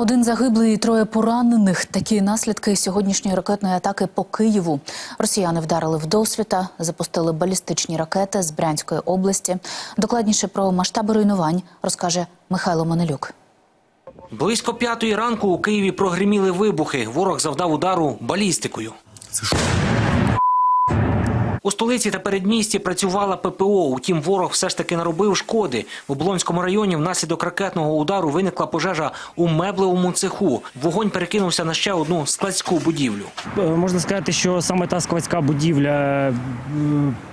Один загиблий і троє поранених. Такі наслідки сьогоднішньої ракетної атаки по Києву. Росіяни вдарили в досвіта, запустили балістичні ракети з Брянської області. Докладніше про масштаби руйнувань розкаже Михайло Манелюк. Близько п'ятої ранку у Києві прогриміли вибухи. Ворог завдав удару балістикою. У столиці та передмісті працювала ППО. Утім, ворог все ж таки наробив шкоди. В Облонському районі внаслідок ракетного удару виникла пожежа у меблевому цеху. Вогонь перекинувся на ще одну складську будівлю. Е, Можна сказати, що саме та складська будівля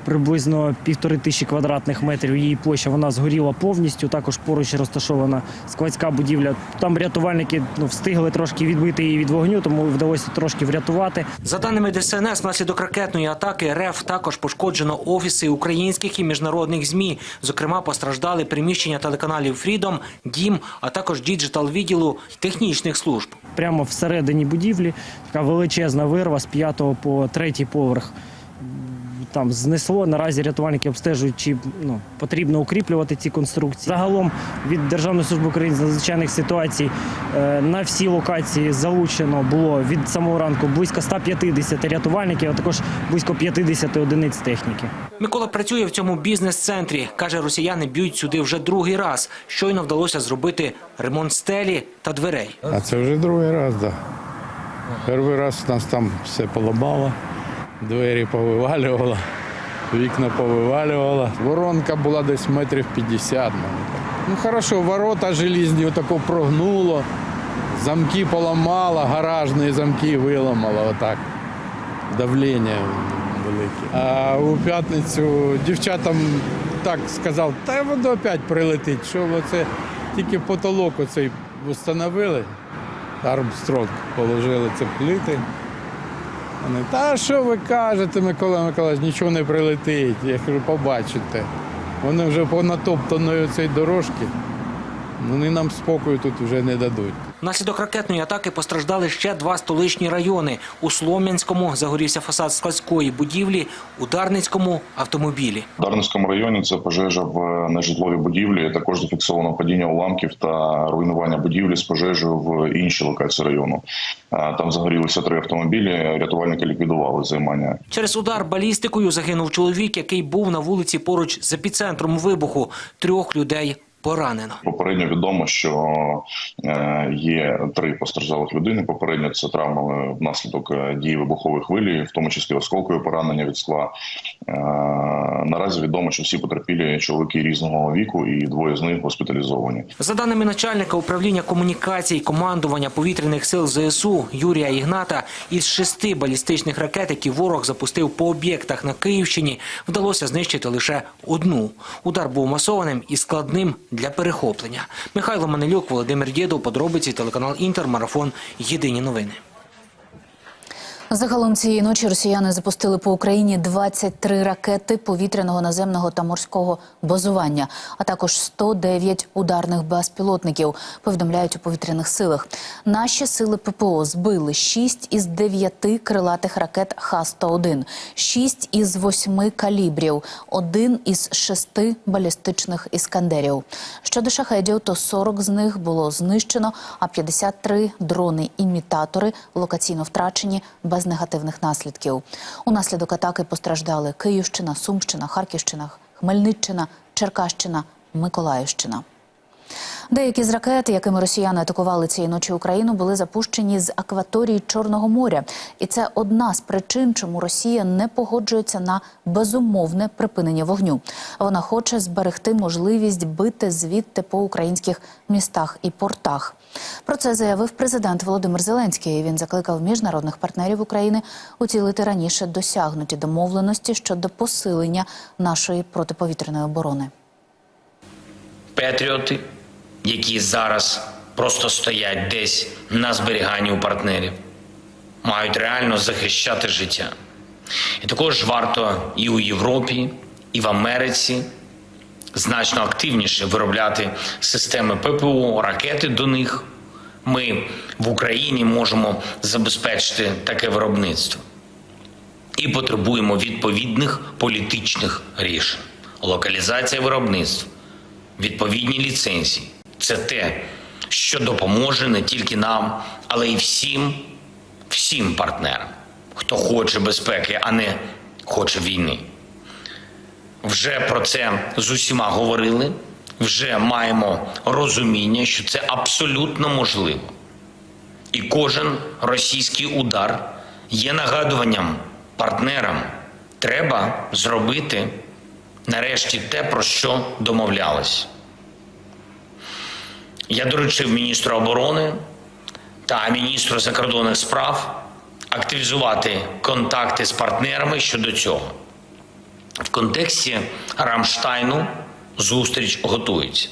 приблизно півтори тисячі квадратних метрів. Її площа вона згоріла повністю. Також поруч розташована складська будівля. Там рятувальники ну, встигли трошки відбити її від вогню, тому вдалося трошки врятувати. За даними ДСНС, внаслідок ракетної атаки РФ також пошкоджено офіси українських і міжнародних змі. Зокрема, постраждали приміщення телеканалів Фрідом, Дім, а також діджитал відділу технічних служб. Прямо всередині будівлі така величезна вирва з п'ятого по третій поверх. Там знесло. Наразі рятувальники обстежують, чи ну, потрібно укріплювати ці конструкції. Загалом від Державної служби України з надзвичайних ситуацій е, на всі локації залучено було від самого ранку близько 150 рятувальників, а також близько 50 одиниць техніки. Микола працює в цьому бізнес-центрі. Каже, росіяни б'ють сюди вже другий раз. Щойно вдалося зробити ремонт стелі та дверей. А це вже другий раз, так. Да. Перший раз нас там все поламало, двері повивалювало, вікна повивалювало. Воронка була десь метрів 50. Ну хорошо, ворота желізні отако прогнуло, замки поламало, гаражні замки виламало отак. Давлення велике. А у п'ятницю дівчатам так сказав, та воно опять прилетить, що оце тільки потолок оцей встановили. Армстронг положили це плити. Вони, та що ви кажете, Микола Миколаївич, нічого не прилетить. Я кажу, побачите. Вони вже понатоптаної цієї дорожки. Вони нам спокою тут вже не дадуть. Внаслідок ракетної атаки постраждали ще два столичні райони. У Слов'янському загорівся фасад складської будівлі, у Дарницькому – автомобілі. В Дарницькому районі це пожежа в нежитловій будівлі. Також зафіксовано падіння уламків та руйнування будівлі з пожежею в іншій локації району. Там загорілися три автомобілі. Рятувальники ліквідували займання. Через удар балістикою загинув чоловік, який був на вулиці поруч з епіцентром вибуху. Трьох людей поранено. Попередньо відомо, що е, є три постраждалих людини. Попередньо це травми внаслідок е, дії вибухової хвилі, в тому числі осколкові поранення від скла. Е, Наразі відомо, що всі потерпілі чоловіки різного віку, і двоє з них госпіталізовані. За даними начальника управління комунікацій командування повітряних сил ЗСУ Юрія Ігната, із шести балістичних ракет, які ворог запустив по об'єктах на Київщині, вдалося знищити лише одну. Удар був масованим і складним для перехоплення. Михайло Манелюк, Володимир Дєдов, подробиці, телеканал Інтер, марафон. Єдині новини. Загалом цієї ночі росіяни запустили по Україні 23 ракети повітряного, наземного та морського базування, а також 109 ударних безпілотників. Повідомляють у повітряних силах. Наші сили ППО збили 6 із 9 крилатих ракет Х-101, 6 із 8 калібрів, 1 із 6 балістичних іскандерів. Щодо шахедів, то 40 з них було знищено, а 53 дрони-імітатори локаційно втрачені без негативних наслідків. Унаслідок атаки постраждали Київщина, Сумщина, Харківщина, Хмельниччина, Черкащина, Миколаївщина. Деякі з ракет, якими росіяни атакували цієї ночі Україну, були запущені з акваторії Чорного моря, і це одна з причин, чому Росія не погоджується на безумовне припинення вогню. Вона хоче зберегти можливість бити звідти по українських містах і портах. Про це заявив президент Володимир Зеленський. Він закликав міжнародних партнерів України уцілити раніше досягнуті домовленості щодо посилення нашої протиповітряної оборони. патріоти, які зараз просто стоять десь на зберіганні у партнерів, мають реально захищати життя. І також варто і у Європі, і в Америці значно активніше виробляти системи ППО, ракети до них. Ми в Україні можемо забезпечити таке виробництво і потребуємо відповідних політичних рішень. Локалізація виробництва, відповідні ліцензії це те, що допоможе не тільки нам, але й всім, всім партнерам, хто хоче безпеки, а не хоче війни. Вже про це з усіма говорили, вже маємо розуміння, що це абсолютно можливо. І кожен російський удар є нагадуванням партнерам. Треба зробити нарешті те, про що домовлялись. Я доручив міністру оборони та міністру закордонних справ активізувати контакти з партнерами щодо цього. В контексті Рамштайну зустріч готується.